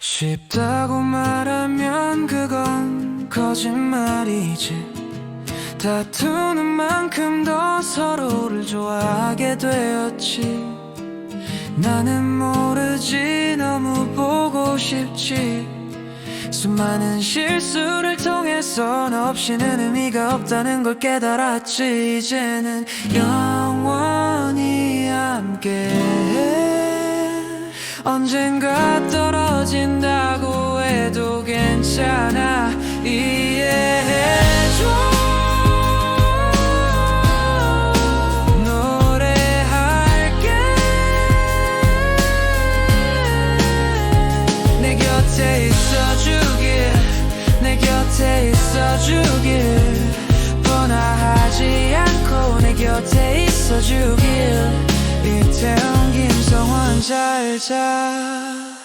쉽다고 말하면 그건 거짓말이지. 다투는 만큼 더 서로를 좋아하게 되었지. 나는 모르지 너무 보고 싶지. 수많은 실수를 통해선 없이는 의미가 없다는 걸 깨달았지. 이제는 영원히 함께 언젠가 떨어진다고 괜찮아. 이해해줘. 노래할게. 내 곁에 있어주길 내 곁에 있어주길. 번화하지 않고 내 곁에 있어주길. 이태원 김성원 잘자